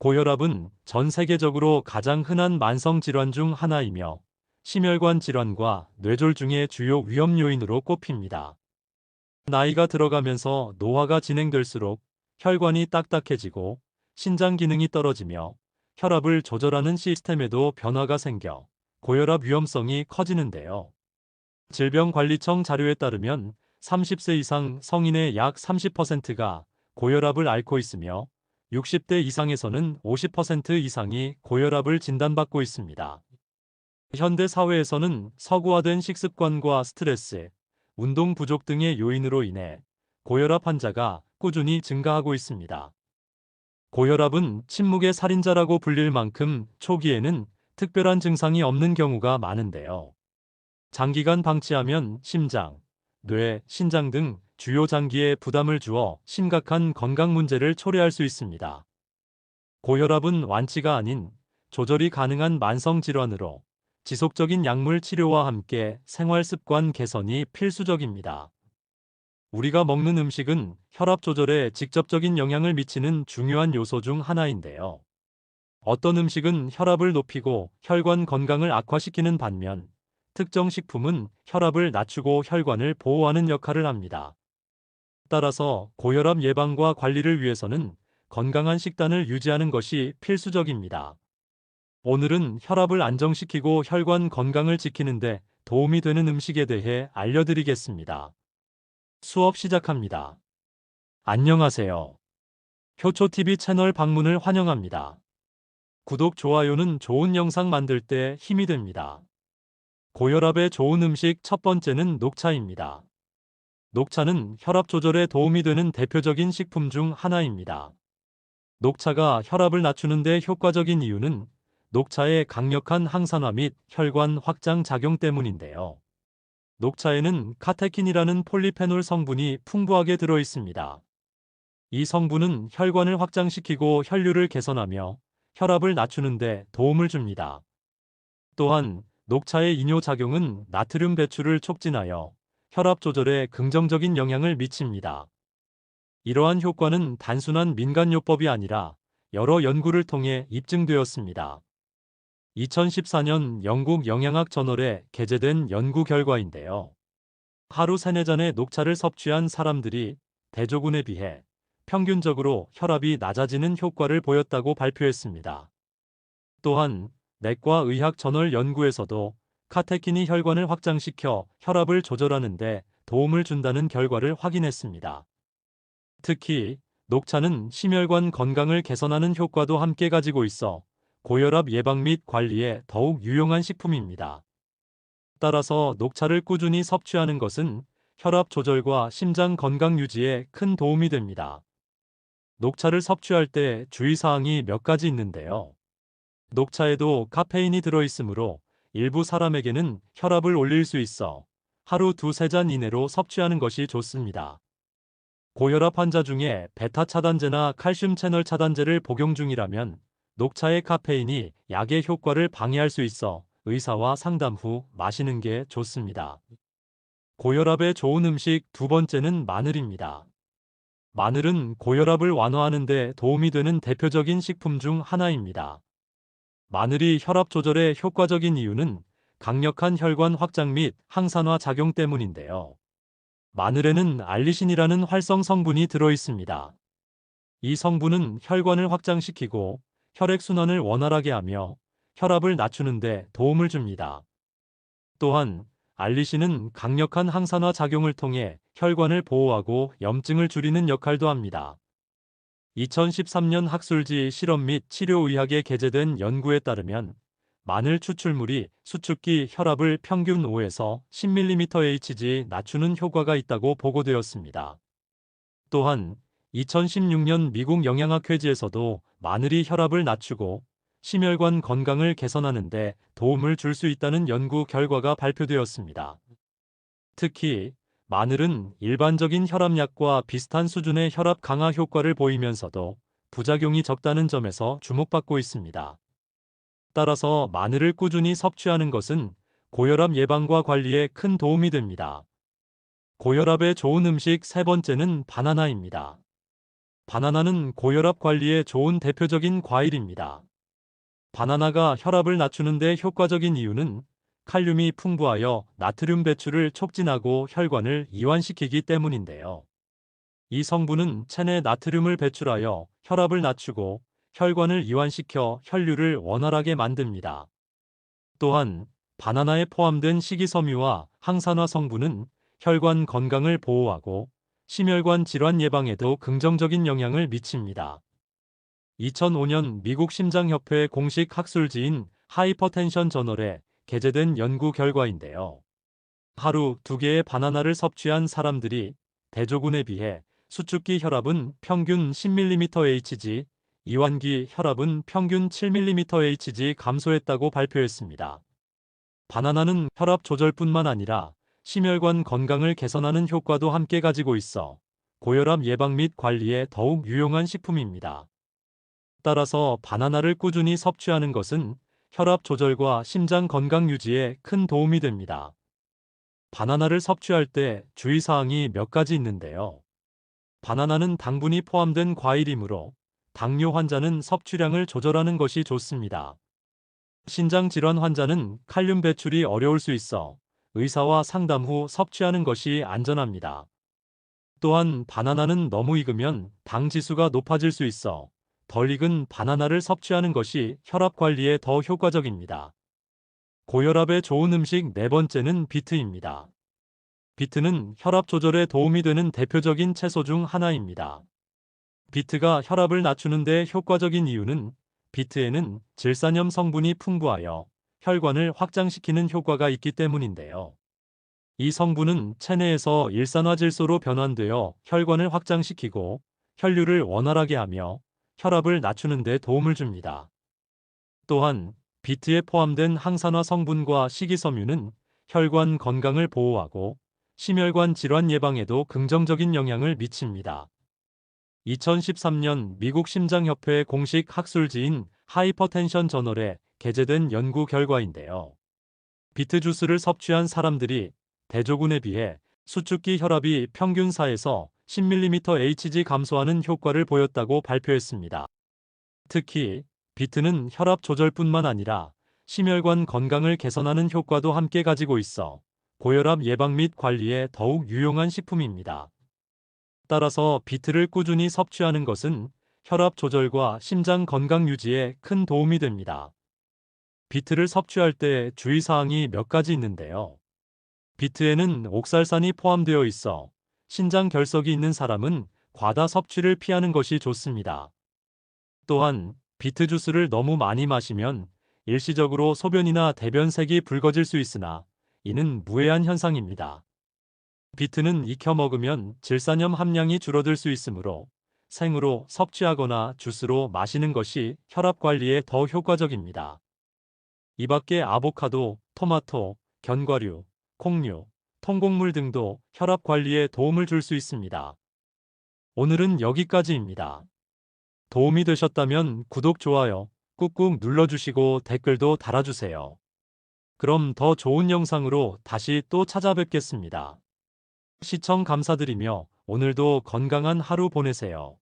고혈압은 전 세계적으로 가장 흔한 만성 질환 중 하나이며 심혈관 질환과 뇌졸중의 주요 위험 요인으로 꼽힙니다. 나이가 들어가면서 노화가 진행될수록 혈관이 딱딱해지고 신장 기능이 떨어지며 혈압을 조절하는 시스템에도 변화가 생겨 고혈압 위험성이 커지는데요. 질병관리청 자료에 따르면 30세 이상 성인의 약 30%가 고혈압을 앓고 있으며 60대 이상에서는 50% 이상이 고혈압을 진단받고 있습니다. 현대 사회에서는 서구화된 식습관과 스트레스, 운동 부족 등의 요인으로 인해 고혈압 환자가 꾸준히 증가하고 있습니다. 고혈압은 침묵의 살인자라고 불릴 만큼 초기에는 특별한 증상이 없는 경우가 많은데요. 장기간 방치하면 심장, 뇌, 신장 등 주요 장기에 부담을 주어 심각한 건강 문제를 초래할 수 있습니다. 고혈압은 완치가 아닌 조절이 가능한 만성 질환으로 지속적인 약물 치료와 함께 생활 습관 개선이 필수적입니다. 우리가 먹는 음식은 혈압 조절에 직접적인 영향을 미치는 중요한 요소 중 하나인데요. 어떤 음식은 혈압을 높이고 혈관 건강을 악화시키는 반면 특정 식품은 혈압을 낮추고 혈관을 보호하는 역할을 합니다. 따라서 고혈압 예방과 관리를 위해서는 건강한 식단을 유지하는 것이 필수적입니다. 오늘은 혈압을 안정시키고 혈관 건강을 지키는데 도움이 되는 음식에 대해 알려드리겠습니다. 수업 시작합니다. 안녕하세요. 효초TV 채널 방문을 환영합니다. 구독, 좋아요는 좋은 영상 만들 때 힘이 됩니다. 고혈압에 좋은 음식 첫 번째는 녹차입니다. 녹차는 혈압 조절에 도움이 되는 대표적인 식품 중 하나입니다. 녹차가 혈압을 낮추는 데 효과적인 이유는 녹차의 강력한 항산화 및 혈관 확장 작용 때문인데요. 녹차에는 카테킨이라는 폴리페놀 성분이 풍부하게 들어 있습니다. 이 성분은 혈관을 확장시키고 혈류를 개선하며 혈압을 낮추는 데 도움을 줍니다. 또한 녹차의 이뇨 작용은 나트륨 배출을 촉진하여 혈압 조절에 긍정적인 영향을 미칩니다. 이러한 효과는 단순한 민간요법이 아니라 여러 연구를 통해 입증되었습니다. 2014년 영국 영양학 저널에 게재된 연구 결과인데요. 하루 3, 4잔의 녹차를 섭취한 사람들이 대조군에 비해 평균적으로 혈압이 낮아지는 효과를 보였다고 발표했습니다. 또한 내과 의학 저널 연구에서도 카테킨이 혈관을 확장시켜 혈압을 조절하는데 도움을 준다는 결과를 확인했습니다. 특히 녹차는 심혈관 건강을 개선하는 효과도 함께 가지고 있어 고혈압 예방 및 관리에 더욱 유용한 식품입니다. 따라서 녹차를 꾸준히 섭취하는 것은 혈압 조절과 심장 건강 유지에 큰 도움이 됩니다. 녹차를 섭취할 때 주의사항이 몇 가지 있는데요. 녹차에도 카페인이 들어있으므로 일부 사람에게는 혈압을 올릴 수 있어 하루 두세 잔 이내로 섭취하는 것이 좋습니다. 고혈압 환자 중에 베타 차단제나 칼슘 채널 차단제를 복용 중이라면 녹차의 카페인이 약의 효과를 방해할 수 있어 의사와 상담 후 마시는 게 좋습니다. 고혈압에 좋은 음식 두 번째는 마늘입니다. 마늘은 고혈압을 완화하는 데 도움이 되는 대표적인 식품 중 하나입니다. 마늘이 혈압 조절에 효과적인 이유는 강력한 혈관 확장 및 항산화 작용 때문인데요. 마늘에는 알리신이라는 활성 성분이 들어 있습니다. 이 성분은 혈관을 확장시키고 혈액순환을 원활하게 하며 혈압을 낮추는데 도움을 줍니다. 또한 알리신은 강력한 항산화 작용을 통해 혈관을 보호하고 염증을 줄이는 역할도 합니다. 2013년 학술지 실험 및 치료의학에 게재된 연구에 따르면 마늘 추출물이 수축기 혈압을 평균 5에서 10mmHg 낮추는 효과가 있다고 보고되었습니다. 또한 2016년 미국 영양학 회지에서도 마늘이 혈압을 낮추고 심혈관 건강을 개선하는 데 도움을 줄 수 있다는 연구 결과가 발표되었습니다. 특히 마늘은 일반적인 혈압약과 비슷한 수준의 혈압 강화 효과를 보이면서도 부작용이 적다는 점에서 주목받고 있습니다. 따라서 마늘을 꾸준히 섭취하는 것은 고혈압 예방과 관리에 큰 도움이 됩니다. 고혈압에 좋은 음식 세 번째는 바나나입니다. 바나나는 고혈압 관리에 좋은 대표적인 과일입니다. 바나나가 혈압을 낮추는데 효과적인 이유는 칼륨이 풍부하여 나트륨 배출을 촉진하고 혈관을 이완시키기 때문인데요. 이 성분은 체내 나트륨을 배출하여 혈압을 낮추고 혈관을 이완시켜 혈류를 원활하게 만듭니다. 또한 바나나에 포함된 식이섬유와 항산화 성분은 혈관 건강을 보호하고 심혈관 질환 예방에도 긍정적인 영향을 미칩니다. 2005년 미국 심장협회 공식 학술지인 하이퍼텐션 저널에 게재된 연구 결과인데요. 하루 두 개의 바나나를 섭취한 사람들이 대조군에 비해 수축기 혈압은 평균 10mmHg, 이완기 혈압은 평균 7mmHg 감소했다고 발표했습니다. 바나나는 혈압 조절뿐만 아니라 심혈관 건강을 개선하는 효과도 함께 가지고 있어 고혈압 예방 및 관리에 더욱 유용한 식품입니다. 따라서 바나나를 꾸준히 섭취하는 것은 혈압 조절과 심장 건강 유지에 큰 도움이 됩니다. 바나나를 섭취할 때 주의사항이 몇 가지 있는데요. 바나나는 당분이 포함된 과일이므로 당뇨 환자는 섭취량을 조절하는 것이 좋습니다. 신장 질환 환자는 칼륨 배출이 어려울 수 있어 의사와 상담 후 섭취하는 것이 안전합니다. 또한 바나나는 너무 익으면 당 지수가 높아질 수 있어 덜 익은 바나나를 섭취하는 것이 혈압 관리에 더 효과적입니다. 고혈압에 좋은 음식 네 번째는 비트입니다. 비트는 혈압 조절에 도움이 되는 대표적인 채소 중 하나입니다. 비트가 혈압을 낮추는 데 효과적인 이유는 비트에는 질산염 성분이 풍부하여 혈관을 확장시키는 효과가 있기 때문인데요. 이 성분은 체내에서 일산화질소로 변환되어 혈관을 확장시키고 혈류를 원활하게 하며 혈압을 낮추는 데 도움을 줍니다. 또한 비트에 포함된 항산화 성분과 식이섬유는 혈관 건강을 보호하고 심혈관 질환 예방에도 긍정적인 영향을 미칩니다. 2013년 미국 심장협회 공식 학술지인 하이퍼텐션 저널에 게재된 연구 결과인데요. 비트 주스를 섭취한 사람들이 대조군에 비해 수축기 혈압이 평균 4에서 10mmHg 감소하는 효과를 보였다고 발표했습니다. 특히 비트는 혈압 조절뿐만 아니라 심혈관 건강을 개선하는 효과도 함께 가지고 있어 고혈압 예방 및 관리에 더욱 유용한 식품입니다. 따라서 비트를 꾸준히 섭취하는 것은 혈압 조절과 심장 건강 유지에 큰 도움이 됩니다. 비트를 섭취할 때 주의사항이 몇 가지 있는데요. 비트에는 옥살산이 포함되어 있어 신장 결석이 있는 사람은 과다 섭취를 피하는 것이 좋습니다. 또한 비트 주스를 너무 많이 마시면 일시적으로 소변이나 대변색이 붉어질 수 있으나 이는 무해한 현상입니다. 비트는 익혀 먹으면 질산염 함량이 줄어들 수 있으므로 생으로 섭취하거나 주스로 마시는 것이 혈압 관리에 더 효과적입니다. 이 밖에 아보카도, 토마토, 견과류, 콩류, 통곡물 등도 혈압 관리에 도움을 줄 수 있습니다. 오늘은 여기까지입니다. 도움이 되셨다면 구독, 좋아요 꾹꾹 눌러주시고 댓글도 달아주세요. 그럼 더 좋은 영상으로 다시 또 찾아뵙겠습니다. 시청 감사드리며 오늘도 건강한 하루 보내세요.